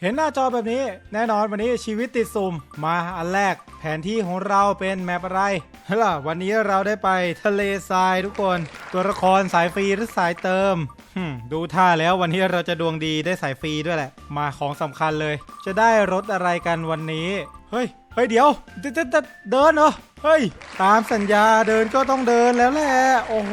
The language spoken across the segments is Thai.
เห็นหน้าจอแบบนี้แน่นอนวันนี้ชีวิตติดสุ่มมาอันแรก แผนที่ของเราเป็นแมปอะไรล่ะวันนี้เราได้ไปทะเลทรายทุกคน ตัวละครสายฟรีหรือสายเติมฮึดูท่าแล้ววันนี้เราจะดวงดีได้สายฟรีด้วยแหละ มาของสำคัญเลย จะได้รถอะไรกันวันนี้ เฮ้ยเฮ้ยเดี๋ยวจะจะจะเดินเหรอเฮ้ยตามสัญญาเดินก็ต้องเดินแล้วแหละโอ้โห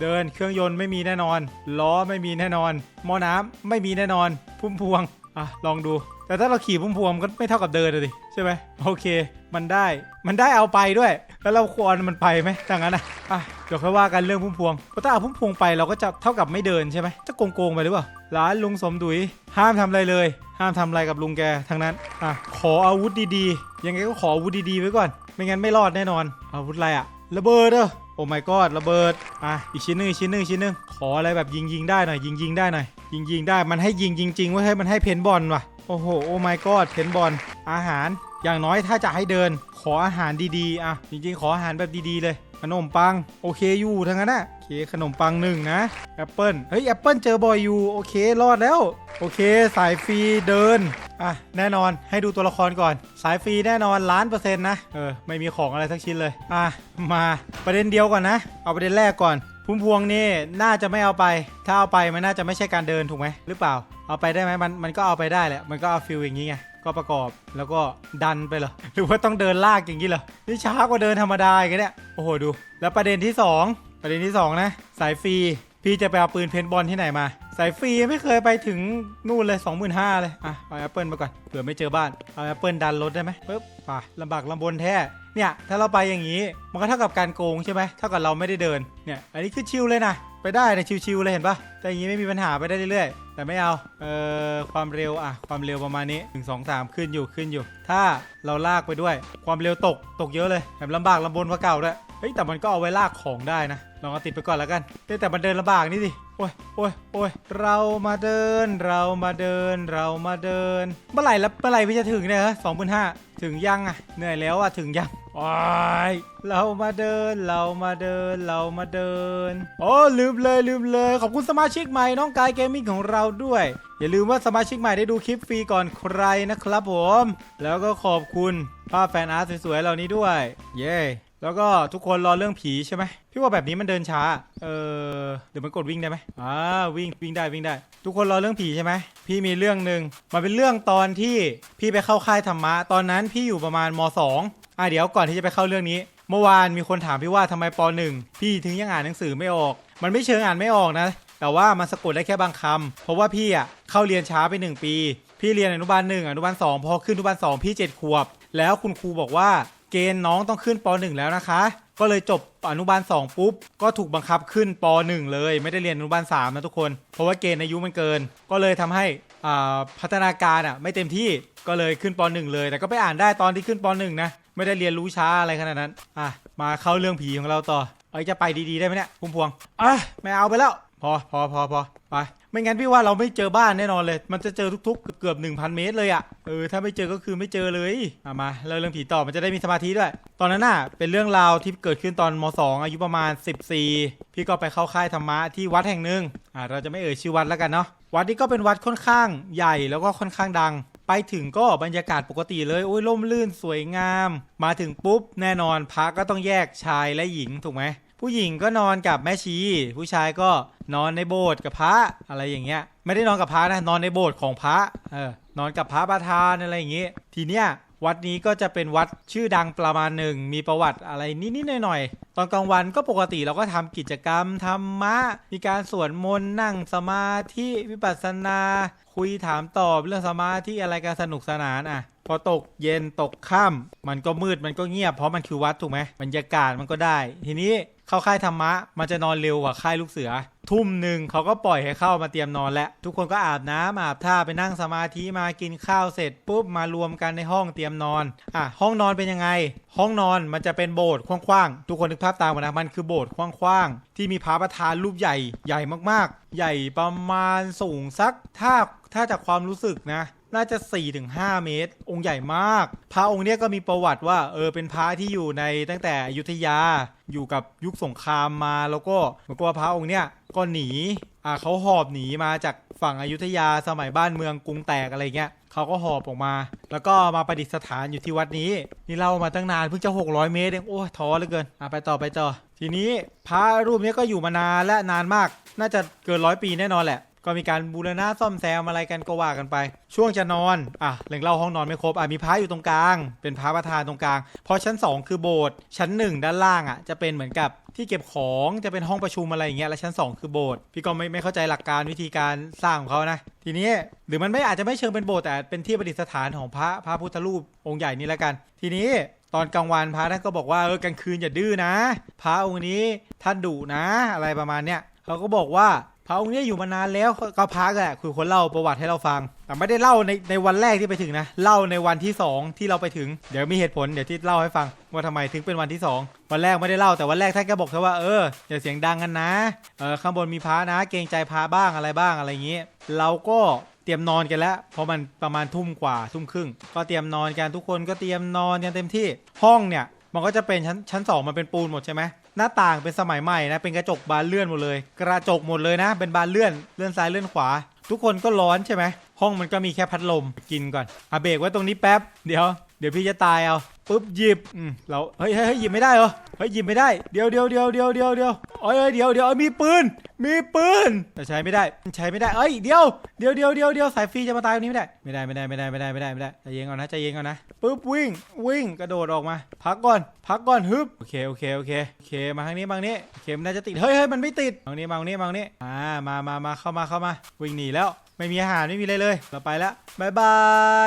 เดินเครื่องยนต์ไม่มีแน่นอน ล้อไม่มีแน่นอนหม้อน้ำไม่มีแน่นอน พุ่มพวง อะลองดู แต่ถ้าเราขี่พุ่มพวงก็ไม่เท่ากับเดินเลยดิใช่ไหมโอเค มันได้มันได้เอาไปด้วย แล้วเราควรมันไปไหมถ้างั้นนะอะเดี๋ยวค่อยว่ากันเรื่องพุ่มพวงเพราะถ้าเอาพุ่มพวงไปเราก็จะเท่ากับไม่เดินใช่ไหมจะโกงๆไปหรือเปล่าร้านลุงสมดุยห้ามทำอะไรเลย ห้ามทำอะไรกับลุงแกทั้งนั้นอะขออาวุธดีๆ ยังไงก็ขออาวุธดีๆไว้ก่อน ไม่งั้นไม่รอดแน่นอน อาวุธอะไรอะระเบิดเด้อโอ้ my god ระเบิด อะ อีกชิ้นหนึ่งอีกชิ้นหนึ่งชิ้นหนึ่งขออะไรแบบยิงยิงได้หน่อยยิงยิงได้หน่อย ยิงยิงๆได้มันให้ยิงจริงๆว่าให้มันให้เพนบอลว่ะโอ้โหโอ้ my god เพนบอลอาหารอย่างน้อยถ้าจะให้เดิน ขออาหารดีๆอะจริงๆ ขออาหารแบบดีๆเลย ขนมปังโอเคอยู่ทั้งนั้นนะโอเคขนมปังหนึ่งนะแอปเปิลเฮ้ยแอปเปิลเจอบ่อยอยู่โอเครอดแล้ว โอเคสายฟรีเดินอะแน่นอนให้ดูตัวละครก่อน สายฟรีแน่นอนล้านเปอร์เซ็นต์นะเออไม่มีของอะไรสักชิ้นเลยอะมาประเด็นเดียวก่อนนะ เอาประเด็นแรกก่อน พุ่มพวงนี่น่าจะไม่เอาไป ถ้าเอาไปมันน่าจะไม่ใช่การเดินถูกไหมหรือเปล่า เอาไปได้ไหมมันมันก็เอาไปได้แหละมันก็เอาฟิลอย่างนี้ไงก็ประกอบแล้วก็ดันไปเหรอหรือว่าต้องเดินลากอย่างนี้เหรอนี่ช้ากว่าเดินธรรมดาอีกนเนี่ยโอ้โหดู แล้วประเด็นที่สองประเด็นที่สองนะ สายฟรีพี่จะไปเอาปืนเพนบอลที่ไหนมา สายฟรีไม่เคยไปถึงนู่นเลย 25,000 เลย อะเอาแอปเปิลมาก่อนเผื่อไม่เจอบ้านเอาแอปเปิลดันรถได้ไหมปึ๊บป่ะลำบากลำบนแท้เนี่ยถ้าเราไปอย่างนี้มันก็เท่ากับการโกงใช่ไหมเท่ากับเราไม่ได้เดินเนี่ยอันนี้คือชิลเลยนะไปได้นะชิวๆเลยเห็นปะแต่อย่างนี้ไม่มีปัญหาไปได้เรื่อยๆแต่ไม่เอาเอ่อความเร็วอะความเร็วประมาณนี้1 2 3 ขึ้นอยู่ขึ้นอยู่ ถ้าเราลากไปด้วย ความเร็วตกตกเยอะเลยแบบลำบากลำบนกว่าเก่าด้วยเฮ้ยแต่มันก็เอาไว้ลากของได้นะ ลองเอาติดไปก่อนแล้วกันแต่แต่มันเดินลำบากนี่สิโอ้ยโอ้ยโอ้ยเรามาเดิน เรามาเดิน เรามาเดิน เมื่อไหร่แล้วเมื่อไหร่พี่จะถึงเนี่ยฮะสองพันห้าถึงยังอะ เหนื่อยแล้วอะ ถึงยังโอ้ยเรามาเดิน เรามาเดิน เรามาเดิน โอ้ลืมเลยลืมเลย ขอบคุณสมาชิกใหม่น้องกายเกมมิ่งของเราด้วย อย่าลืมว่าสมาชิกใหม่ได้ดูคลิปฟรีก่อนใครนะครับผม แล้วก็ขอบคุณภาพแฟนอาร์ตสวยๆเหล่านี้ด้วย เย้ แล้วก็ทุกคนรอเรื่องผีใช่ไหมพี่ว่าแบบนี้มันเดินช้า เออเดี๋ยวมันกดวิ่งได้ไหมอ่าวิ่งวิ่งได้วิ่งได้ ทุกคนรอเรื่องผีใช่ไหมพี่มีเรื่องหนึ่งมันเป็นเรื่องตอนที่พี่ไปเข้าค่ายธรรมะ ตอนนั้นพี่อยู่ประมาณมสองอะเดี๋ยวก่อนที่จะไปเข้าเรื่องนี้ เมื่อวานมีคนถามพี่ว่าทำไมปหนึ่งพี่ถึงยังอ่านหนังสือไม่ออก มันไม่เชิงอ่านไม่ออกนะ แต่ว่ามันสะกดได้แค่บางคำเพราะว่าพี่อะเข้าเรียนช้าไปหนึ่งปี พี่เรียนอนุบาลหนึ่งอนุบาลสองพอขึ้นอนุบาลสองพี่เจ็ดขวบ แล้วคุณครูบอกว่า เกณฑ์น้องต้องขึ้นป .1 แล้วนะคะ ก็เลยจบอนุบาล 2 ปุ๊บ ก็ถูกบังคับขึ้นป .1 เลย ไม่ได้เรียนอนุบาล3นะทุกคน เพราะว่าเกณฑ์อายุมันเกิน ก็เลยทำให้อาพัฒนาการอะไม่เต็มที่ก็เลยขึ้นป .1 เลย แต่ก็ไปอ่านได้ตอนที่ขึ้นป .1 นะไม่ได้เรียนรู้ช้าอะไรขนาดนั้นอะมาเข้าเรื่องผีของเราต่อเอ้ยจะไปดีๆได้ไหมเนี่ยพุ่มพวงอะไม่เอาไปแล้ว พอพอพอพอไปไม่งั้นพี่ว่าเราไม่เจอบ้านแน่นอนเลย มันจะเจอทุกๆ เกือบ1,000 เมตรเลยอะ่ะเออถ้าไม่เจอก็คือไม่เจอเลยอะมาเล่าเรื่องผีต่อมันจะได้มีสมาธิด้วย ตอนนั้นน่ะเป็นเรื่องราวที่เกิดขึ้นตอนม 2 อายุประมาณ 14 พี่ก็ไปเข้าค่ายธรรมะที่วัดแห่งหนึ่งอ่าเราจะไม่เอ่ยชื่อวัดแล้วกันเนาะวัดนี้ก็เป็นวัดค่อนข้างใหญ่แล้วก็ค่อนข้างดังไปถึงก็บรรยากาศปกติเลยโอ้ยร่มรื่นสวยงาม มาถึงปุ๊บแน่นอนพระก็ต้องแยกชายและหญิงถูกไหม ผู้หญิงก็นอนกับแม่ชี ผู้ชายก็นอนในโบสถ์กับพระอะไรอย่างเงี้ย ไม่ได้นอนกับพระนะนอนในโบสถ์ของพระเออนอนกับพระประธานอะไรอย่างเงี้ยทีเนี้ยวัดนี้ก็จะเป็นวัดชื่อดังประมาณหนึ่งมีประวัติอะไรนิดๆหน่อยๆตอนกลางวันก็ปกติเราก็ทำกิจกรรมธรรมะ มีการสวดมนต์นั่งสมาธิวิปัสสนา คุยถามตอบเรื่องสมาธิอะไรกันสนุกสนานอะ พอตกเย็นตกค่ำมันก็มืดมันก็เงียบเพราะมันคือวัดถูกไหมบรรยากาศมันก็ได้ ทีนี้ เข้าค่ายธรรมะ มันจะนอนเร็วกว่าค่ายลูกเสือ ทุ่มหนึ่งเขาก็ปล่อยให้เข้ามาเตรียมนอนแล้วทุกคนก็อาบน้ำอาบท่าไปนั่งสมาธิมากินข้าวเสร็จปุ๊บมารวมกันในห้องเตรียมนอนอะห้องนอนเป็นยังไง ห้องนอนมันจะเป็นโบสถ์กว้างๆทุกคนนึกภาพตามกันนะมันคือโบสถ์กว้างๆที่มีพระประธานรูปใหญ่ใหญ่มากๆ ใหญ่ประมาณสูงสักถ้าถ้าจากความรู้สึกนะ น่าจะ4-5เมตร องค์ใหญ่มาก พระองค์เนี้ยก็มีประวัติว่า เออเป็นพระที่อยู่ในตั้งแต่อยุธยาอยู่กับยุคสงครามมา แล้วก็เหมือนกับว่าพระองค์เนี้ยก็หนีอ่าเขาหอบหนีมาจากฝั่งอยุธยาสมัยบ้านเมืองกรุงแตกอะไรเงี้ยเขาก็หอบออกมา แล้วก็มาประดิษฐานอยู่ที่วัดนี้ นี่เล่ามาตั้งนานเพิ่งจะ 600 เมตรเองโอ้ยท้อเหลือเกินอะไปต่อไปต่อ ทีนี้พระรูปนี้ก็อยู่มานานและนานมาก น่าจะเกินร้อยปีแน่นอนแหละ ก็มีการบูรณะซ่อมแซมอะไรกันก็ว่ากันไป ช่วงจะนอนอะเล่งเล่าห้องนอนไม่ครบอะมีพระอยู่ตรงกลาง เป็นพระประธานตรงกลางพราะชั้น 2 คือโบสถ์ชั้น 1 ด้านล่างอะจะเป็นเหมือนกับที่เก็บของจะเป็นห้องประชุมอะไรอย่างเงี้ยแล้วชั้น 2 คือโบสถ์พี่ก็ไม่ไม่เข้าใจหลักการวิธีการสร้างของเขานะทีนี้หรือมันไม่อาจจะไม่เชิงเป็นโบสถ์แต่เป็นที่ประดิษฐานของพระพระพุทธรูปองค์ใหญ่นี้แล้วกัน ทีนี้ตอนกลางวันพระท่านก็บอกว่าเออกลางคืนอย่าดื้อนะ พระองค์นี้ท่านดุนะ อะไรประมาณเนี้ยเขาก็บอกว่า พระองค์เนี้อยู่มานานแล้วก็พักแหละคือคนเล่าประวัติให้เราฟัง แต่ไม่ได้เล่าในในวันแรกที่ไปถึงนะ เล่าในวันที่ 2 ที่เราไปถึง เดี๋ยวมีเหตุผลเดี๋ยวที่เล่าให้ฟังว่าทำไมถึงเป็นวันที่ 2 วันแรกไม่ได้เล่าแต่วันแรกท่านก็บอกแค่ว่าเอออย่าเสียงดังกันนะเออข้างบนมีพระนะ เกรงใจพระบ้างอะไรบ้างอะไรอย่างนี้ เราก็เตรียมนอนกันแล้ว เพราะมันประมาณทุ่มกว่าทุ่มครึ่ง ก็เตรียมนอนกันทุกคนก็เตรียมนอนกันเต็มที่ห้องเนี่ยมันก็จะเป็นชั้นชั้นสองมันเป็นปูนหมดใช่ไหม หน้าต่างเป็นสมัยใหม่นะ เป็นกระจกบานเลื่อนหมดเลย กระจกหมดเลยนะ เป็นบานเลื่อน เลื่อนซ้ายเลื่อนขวา ทุกคนก็ร้อนใช่ไหม ห้องมันก็มีแค่พัดลม กินก่อนอะเบรกไว้ตรงนี้แป๊บ เดี๋ยว เดี๋ยวพี่จะตายเอา ปุ๊บหยิบอืมเราเฮ้ยเฮ้ยเฮ้ยหยิบไม่ได้เหรอเฮ้ยหยิบไม่ได้เดี๋ยวเดี๋ยวเดี๋ยวเดี๋ยวเดี๋ยวเดี๋ยวเอ้ยเอ้ยเดี๋ยวเดี๋ยวเอ้ยมีปืน มีปืนแต่ใช้ไม่ได้ใช้ไม่ได้เอ้ยเดี๋ยวเดี๋ยวเดี๋ยวเดี๋ยวเดี๋ยวสายฟรีจะมาตายตรงนี้ไม่ได้ไม่ได้ไม่ได้ไม่ได้ไม่ได้ไม่ได้ไม่ได้ใจเย็นก่อนนะใจเย็นก่อนนะปุ๊บวิ่งวิ่งกระโดดออกมา พักก่อนพักก่อนฮึบโอเคโอเคโอเคโอเคมาทางนี้มาทางนี้โอเคมันน่าจะติดเฮ้ยเฮ้ยมันไม่ติดทางนี้มาทางนี้มาทางนี้อ่ามามามาเข้ามาเข้ามาวิ่งหนีแล้ว ไม่มีอาหารไม่มีอะไรเลยเราไปแล้วบายบา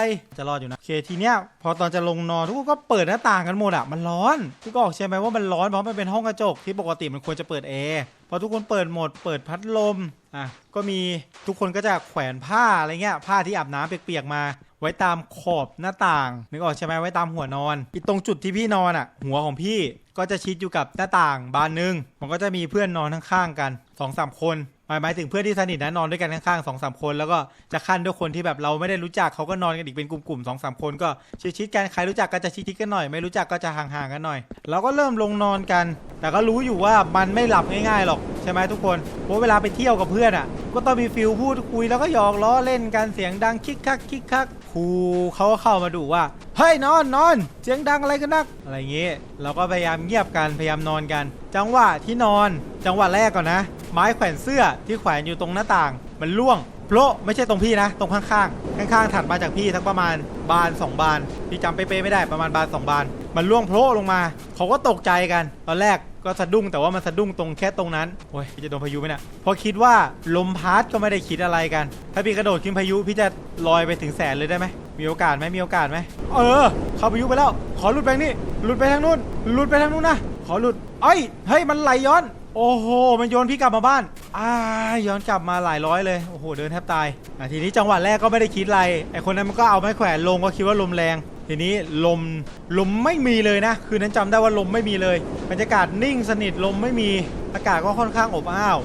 ยจะรอดอยู่นะโอเคทีเนี้ยพอตอนจะลงนอนทุกคนก็เปิดหน้าต่างกันหมดอะมันร้อนทุกคนออกใช่ไหมว่ามันร้อนเพราะมันเป็นห้องกระจกที่ปกติมันควรจะเปิดแอร์พอทุกคนเปิดหมด เปิดพัดลมอะก็มีทุกคนก็จะแขวนผ้าอะไรเงี้ยผ้าที่อาบน้ำเปียกๆมา ไว้ตามขอบหน้าต่างนึกออกใช่ไหมไว้ตามหัวนอนอีตรงจุดที่พี่นอนอะ หัวของพี่ก็จะชิดอยู่กับหน้าต่างบานหนึงมันก็จะมีเพื่อนนอนข้างๆกันสองสามคน หมายหมายถึงเพื่อนที่สนิทนะนอนด้วยกันข้างๆสองสามคน แล้วก็จะขั้นด้วยคนที่แบบเราไม่ได้รู้จักเขาก็นอนกันอีกเป็นกลุ่มๆสองสามคนก็ชิดๆกันใครรู้จักก็จะชิดๆกันหน่อย ไม่รู้จักก็จะห่างๆกันหน่อยเราก็เริ่มลงนอนกัน แต่ก็รู้อยู่ว่ามันไม่หลับง่ายๆหรอกใช่ไหมทุกคนเพราะเวลาไปเที่ยวกับเพื่อนอะ ก็ต้องมีฟิลพูดคุยแล้วก็หยอกล้อเล่นกันเสียงดังคิกคักคิกคักครูเขาก็เข้ามาดูว่าเฮ้ยนอนนอนเสียงดังอะไรกันนักอะไรอย่างงี้เราก็พยายามเงียบกันพยายามนอนกัน จังหวะที่นอน จังหวะแรกก่อนนะ ไม้แขวนเสื้อที่แขวนอยู่ตรงหน้าต่าง มันล่วงโพะไม่ใช่ตรงพี่นะ ตรงข้างๆข้างๆถัดมาจากพี่ทั้งประมาณบาน 2 บานพี่จำเป๊ะๆไม่ได้ประมาณบาน 2 บาน มันล่วงโพะลงมา เขาก็ตกใจกัน ตอนแรกก็สะดุ้งแต่ว่ามันสะดุ้งตรงแค่ตรงนั้นโอ้ยพี่จะโดนพายุไหมเนะี่ยพอคิดว่าลมพัดก็ไม่ได้คิดอะไรกัน ถ้าพี่กระโดดขึ้นพายุพี่จะลอยไปถึงแสนเลยได้ไหมมีโอกาสไหมมีโอกาสไหมเออ เข้าพายุไปแล้ว ขอหลุดไปนี่หลุดไปทางนู้นหลุดไปทางนู้นนะขอหลุดเอ้ยเฮ้ยมันไหลย้อน โอ้โห มันโยนพี่กลับมาบ้าน อ่า ย้อนกลับมาหลายร้อยเลย โอ้โห เดินแทบตายอะทีนี้จังหวะแรกก็ไม่ได้คิดอะไร ไอคนนั้นมันก็เอาไม้แขวนลงก็คิดว่าลมแรง ทีนี้ลม ลมไม่มีเลยนะ คืนนั้นจำได้ว่าลมไม่มีเลย บรรยากาศนิ่งสนิทลมไม่มี อากาศก็ค่อนข้างอบอ้าว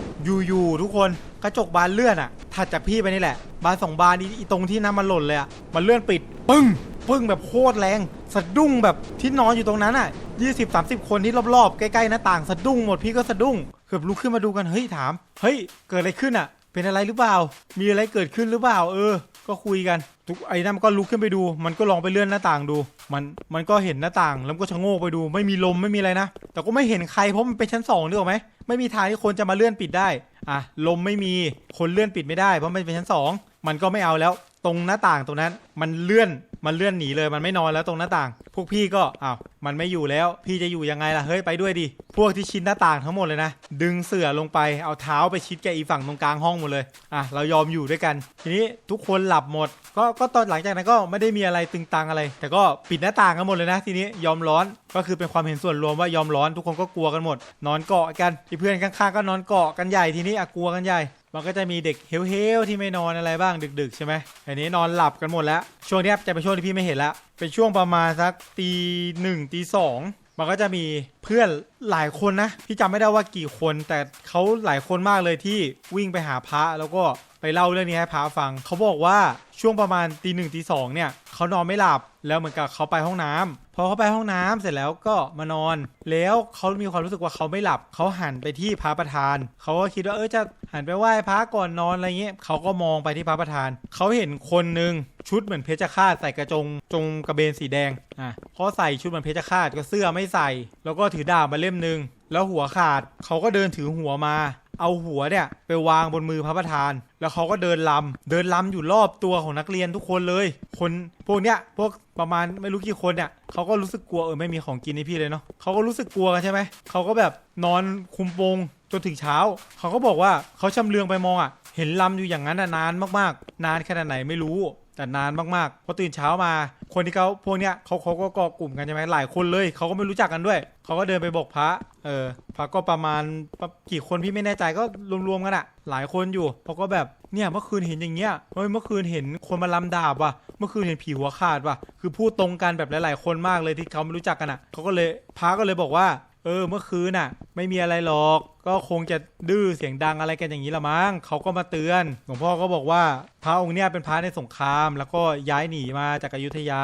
อยู่ๆทุกคน กระจกบานเลื่อนอะถัดจากพี่ไปนี่แหละ บานสองบานอีอีตรงที่น้ำมันหล่นเลยอะมันเลื่อนปิด ปึ้ง ปึ้งแบบโคตรแรง สะดุ้งแบบที่นอนอยู่ตรงนั้นอะ20 30 คนที่รอบๆ ใกล้ๆหน้าต่างสะดุ้งหมดพี่ก็สะดุ้งเกือบลุกขึ้นมาดูกันเฮ้ยถามเฮ้ยเกิดอะไรขึ้นอะ เป็นอะไรหรือเปล่า มีอะไรเกิดขึ้นหรือเปล่า เออ ก็คุยกันทุกไอ้นั่นมันก็ลุกขึ้นไปดู มันก็ลองไปเลื่อนหน้าต่างดู มันมันก็เห็นหน้าต่างแล้วก็ชะโงกไปดู ไม่มีลมไม่มีอะไรนะ แต่ก็ไม่เห็นใครเพราะมันเป็นชั้นสองนึกออกไหมไม่มีทางที่คนจะมาเลื่อนปิดได้อะลมไม่มีคนเลื่อนปิดไม่ได้เพราะมันเป็นชั้นสองมันก็ไม่เอาแล้ว ตรงหน้าต่างตรงนั้น มันเลื่อน มันเลื่อนหนีเลยมันไม่นอนแล้วตรงหน้าต่าง พวกพี่ก็อ้าวมันไม่อยู่แล้ว พี่จะอยู่ยังไงล่ะเฮ้ยไปด้วยดิพวกที่ชิดหน้าต่างทั้งหมดเลยนะ ดึงเสื่อลงไปเอาเท้าไปชิดแกอีฝั่งตรงกลางห้องหมดเลยอะเรายอมอยู่ด้วยกัน ทีนี้ทุกคนหลับหมด ก็ก็ตอนหลังจากนั้นก็ไม่ได้มีอะไรตึงตังอะไร แต่ก็ปิดหน้าต่างกันหมดเลยนะ ทีนี้ยอมร้อนก็คือเป็นความเห็นส่วนรวมว่ายอมร้อนทุกคนก็กลัวกันหมด นอนเกาะกันที่เพื่อนข้างๆก็นอนเกาะกันใหญ่ทีนี้อะกลัวกันใหญ่มันก็จะมีเด็กเฮลๆที่ไม่นอนอะไรบ้างดึกๆใช่ไหมอันนี้นอนหลับกันหมดแล้ว ช่วงนี้จะเป็นช่วงที่พี่ไม่เห็นแล้วเป็นช่วงประมาณสักตีหนึ่งตีสองมันก็จะมีเพื่อนหลายคนนะพี่จำไม่ได้ว่ากี่คน แต่เขาหลายคนมากเลยที่วิ่งไปหาพระแล้วก็ไปเล่าเรื่องนี้ให้พระฟัง เขาบอกว่า ช่วงประมาณตีหนึ่งตีสองเนี่ยเขานอนไม่หลับแล้วเหมือนกับเขาไปห้องน้ำพอเขาไปห้องน้ำเสร็จแล้วก็มานอน แล้วเขามีความรู้สึกว่าเขาไม่หลับเขาหันไปที่พระประธานเขาก็คิดว่าเออจะหันไปไหว้พระก่อนนอนอะไรเงี้ยเขาก็มองไปที่พระประธานเขาเห็นคนหนึ่งชุดเหมือนเพชฌฆาตใส่กระจงจงกระเบนสีแดงอะเขาใส่ชุดเหมือนเพชฌฆาตก็เสื้อไม่ใส่ แล้วก็ถือดาบมาเล่มหนึ่งแล้วหัวขาดเขาก็เดินถือหัวมา เอาหัวเนี่ยไปวางบนมือพระประธาน แล้วเขาก็เดินลำเดินลำอยู่รอบตัวของนักเรียนทุกคนเลย คนพวกเนี้ยพวกประมาณไม่รู้กี่คนเนี่ยเขาก็รู้สึกกลัวเออไม่มีของกินให้พี่เลยเนาะเขาก็รู้สึกกลัวกันใช่ไหมเขาก็แบบนอนคุมโปงจนถึงเช้า เขาก็บอกว่าเขาชำเลืองไปมองอะ เห็นลำอยู่อย่างนั้นน่ะนานมากๆ นานขนาดไหนไม่รู้ แต่นานมากๆพอตื่นเช้ามา คนที่เขาพวกเนี้ยเขาเขาก็กาะกลุ่มกันใช่ไหมหลายคนเลยเขาก็ไม่รู้จักกันด้วยเขาก็เดินไปบอกพระ เออพระก็ประมาณกี่คนพี่ไม่แน่ใจก็รวมๆกันอะหลายคนอยู่เขาก็แบบเนี่ยเมื่อคืนเห็นอย่างเงี้ยเฮ้ยเมื่อคืนเห็นคนมาลำดาบว่ะเมื่อคืนเห็นผีหัวขาดว่ะคือพูดตรงกันแบบหลาย ๆ คนมากเลยที่เขาไม่รู้จักกันอะเขาก็เลยพระก็เลยบอกว่า เออ เมื่อคืนน่ะ ไม่มีอะไรหรอก ก็คงจะดื้อเสียงดังอะไรกันอย่างนี้ละมั้งเขาก็มาเตือน หลวงพ่อก็บอกว่าพระองค์เนี่ยเป็นพระในสงคราม แล้วก็ย้ายหนีมาจากอยุธยา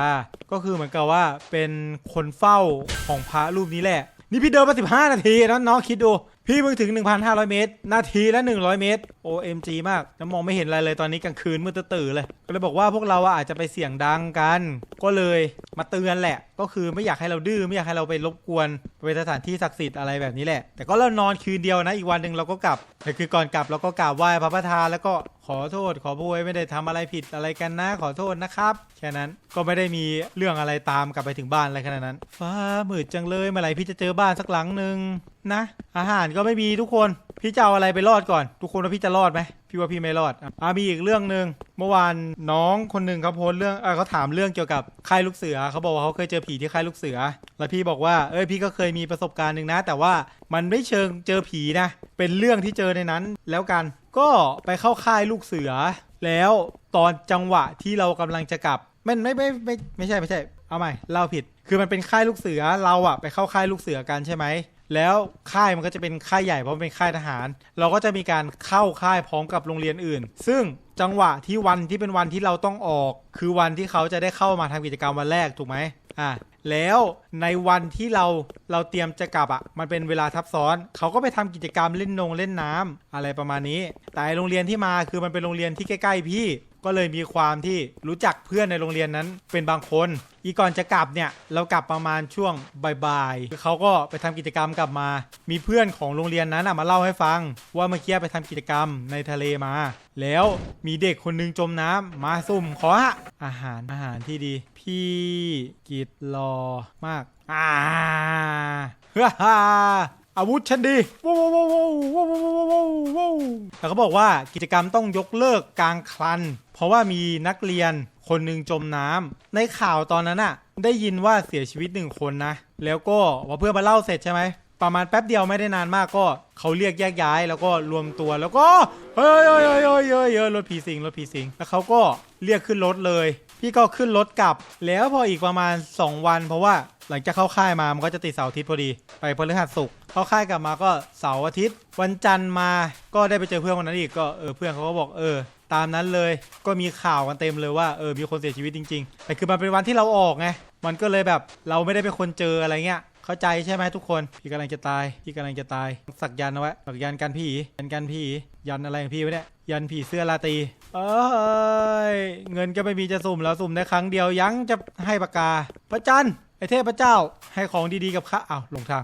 ก็คือเหมือนกับว่าเป็นคนเฝ้าของพระรูปนี้แหละ นี่พี่เดินมาสิบห้านาทีนะน้องคิดดู พี่เพิ่งถึง 1,500 เมตร นาทีละ 100 เมตร OMG มากแล้วมองไม่เห็นอะไรเลยตอนนี้กลางคืนมืดตื่นเลย ก็เลยบอกว่าพวกเราอาจจะไปเสี่ยงดังกัน ก็เลยมาเตือนแหละ ก็คือไม่อยากให้เราดื้อไม่อยากให้เราไปรบกวนไปสถานที่ศักดิ์สิทธิ์อะไรแบบนี้แหละ แต่ก็เรานอนคืนเดียวนะ อีกวันหนึ่งเราก็กลับแต่คือก่อนกลับเราก็กราบไหว้พระประธานแล้วก็ขอโทษ ขอโพยไม่ได้ทำอะไรผิดอะไรกันนะ ขอโทษนะครับแค่นั้นก็ไม่ได้มีเรื่องอะไรตามกลับไปถึงบ้านอะไรขนาดนั้น ฟ้ามืดจังเลยเมื่อไหร่พี่จะเจอบ้านสักหลังหนึ่ง นะ อาหารก็ไม่มีทุกคน พี่จะเอาอะไรไปรอดก่อน ทุกคนว่าพี่จะรอดไหมพี่ว่าพี่ไม่รอดอะมีอีกเรื่องหนึ่งเมื่อวานน้องคนหนึ่งเขาโพสเรื่องเออเขาถามเรื่องเกี่ยวกับค่ายลูกเสือเขาบอกว่าเขาเคยเจอผีที่ค่ายลูกเสือ แล้วพี่บอกว่าเอ้ยพี่ก็เคยมีประสบการณ์หนึ่งนะ แต่ว่ามันไม่เชิงเจอผีนะ เป็นเรื่องที่เจอในนั้นแล้วกัน ก็ไปเข้าค่ายลูกเสือ แล้วตอนจังหวะที่เรากำลังจะกลับมันไม่ไม่ไม่ไม่ใช่ไม่ใช่เอาใหม่เล่าผิด คือมันเป็นค่ายลูกเสือเราอะไปเข้าค่ายลูกเสือกันใช่ไหม แล้วค่ายมันก็จะเป็นค่ายใหญ่เพราะเป็นค่ายทหาร เราก็จะมีการเข้าค่ายพร้อมกับโรงเรียนอื่น ซึ่งจังหวะที่วันที่เป็นวันที่เราต้องออก คือวันที่เขาจะได้เข้ามาทำกิจกรรมวันแรกถูกไหมอะแล้วในวันที่เราเราเตรียมจะกลับอะมันเป็นเวลาทับซ้อน เขาก็ไปทำกิจกรรมเล่นนงเล่นน้ำอะไรประมาณนี้ แต่โรงเรียนที่มาคือมันเป็นโรงเรียนที่ใกล้ๆพี่ ก็เลยมีความที่รู้จักเพื่อนในโรงเรียนนั้นเป็นบางคน อีก่อนจะกลับเนี่ยเรากลับประมาณช่วงบ่ายๆคือเขาก็ไปทำกิจกรรมกลับมา มีเพื่อนของโรงเรียนนั้นมาเล่าให้ฟัง ว่าเมื่อกี้ไปทำกิจกรรมในทะเลมา แล้วมีเด็กคนหนึงจมน้ำมาซุ่มขออาหารอาหารที่ดี พี่กิดรอมากอ่าฮ่าฮ่า อาวุธฉันดีว้าวว้าวว้าวว้าวว้าวว้าวว้าวแต่เขาบอกว่ากิจกรรมต้องยกเลิกกลางคลัน เพราะว่ามีนักเรียนคนหนึ่งจมน้ำในข่าวตอนนั้นน่ะได้ยินว่าเสียชีวิตหนึ่งคนนะ แล้วก็พอเพื่อนมาเล่าเสร็จใช่ไหม ประมาณแป๊บเดียวไม่ได้นานมากก็เขาเรียกแยกย้ายแล้วก็รวมตัวแล้วก็เฮ้ยเฮ้ยเฮ้ยเฮ้ยเฮ้ยเฮ้ยรถผีสิงรถผีสิงแล้วเขาก็เรียกขึ้นรถเลย พี่ก็ขึ้นรถกลับ แล้วพออีกประมาณ 2 วัน เพราะว่า หลังจากเข้าค่ายมามันก็จะติดเสาร์อาทิตย์พอดี ไปพฤหัสศุกร์เข้าค่ายกลับมาก็เสาร์อาทิตย์ วันจันทร์มาก็ได้ไปเจอเพื่อนคนนั้นอีกก็เออเพื่อนเขาก็บอกเออ ตามนั้นเลยก็มีข่าวกันเต็มเลยว่าเออมีคนเสียชีวิตจริงๆแต่คือมันเป็นวันที่เราออกไงมันก็เลยแบบเราไม่ได้เป็นคนเจออะไรเงี้ยเข้าใจใช่ไหมทุกคนพี่กำลังจะตายพี่กำลังจะตายสักยันเอาไว้สักยันกันผียันกันผียันอะไรของพี่ไว้เนี่ย ยันผีเสื้อลาตีเอ้ยเงินก็ไม่มีจะสุ่มแล้วสุ่มได้ครั้งเดียวยังจะให้ปากกา พระจันทร์ไอเทพเจ้าให้ของดีๆกับข้าอ้าวลงทาง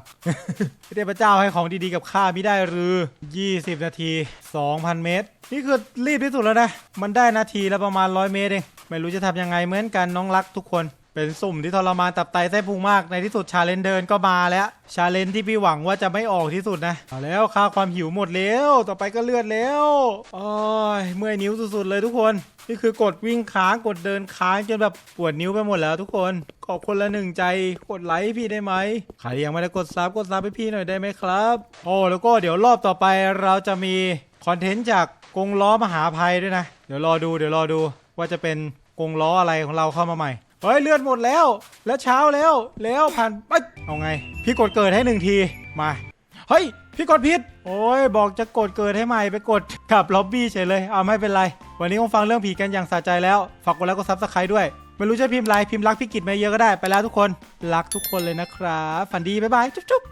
ไอเทพเจ้าให้ของดีๆกับข้าไม่ได้หรือ 20 นาที 2,000 เมตร นี่คือรีบที่สุดแล้วนะ มันได้นาทีละประมาณ 100 เมตรเอง ไม่รู้จะทำยังไงเหมือนกันน้องรักทุกคน เป็นสุ่มที่ทรมานตับไตไส้พุงมากในที่สุดชาเลนเดินก็มาแล้วชาเลนที่พี่หวังว่าจะไม่ออกที่สุดนะเอาแล้วค่าความหิวหมดแล้วต่อไปก็เลือดแล้วโอ้ยเมื่อยนิ้วสุดๆเลยทุกคนนี่คือกดวิ่งค้างกดเดินค้างจนแบบปวดนิ้วไปหมดแล้วทุกคนขอบคนละหนึ่งใจกดไลค์พี่ได้ไหมใครยังไม่ได้กดซับกดซับให้พี่หน่อยได้ไหมครับโอ้แล้วก็เดี๋ยวรอบต่อไปเราจะมีคอนเทนต์จากกงล้อมหาภัยด้วยนะ เดี๋ยวรอดูเดี๋ยวรอดูว่าจะเป็นกงล้ออะไรของเราเข้ามาใหม่ เฮ้ยเลือดหมดแล้ว แล้วเช้าแล้วแล้วผ่านไปเอาไง พี่กดเกิดให้หนึ่งทีมาเฮ้ยพี่กดผิด โอ้ยบอกจะกดเกิดให้ใหม่ไปกดกับล็อบบี้เฉยเลยเอาไม่เป็นไร วันนี้คงฟังเรื่องผีกันอย่างสะใจแล้วฝากกดไลค์กดซับสไครต์ด้วย ไม่รู้จะพิมพ์อะไรพิมพ์รักพี่กิจมาเยอะก็ได้ไปแล้วทุกคน รักทุกคนเลยนะครับฝันดีบ๊ายบายจุ๊บ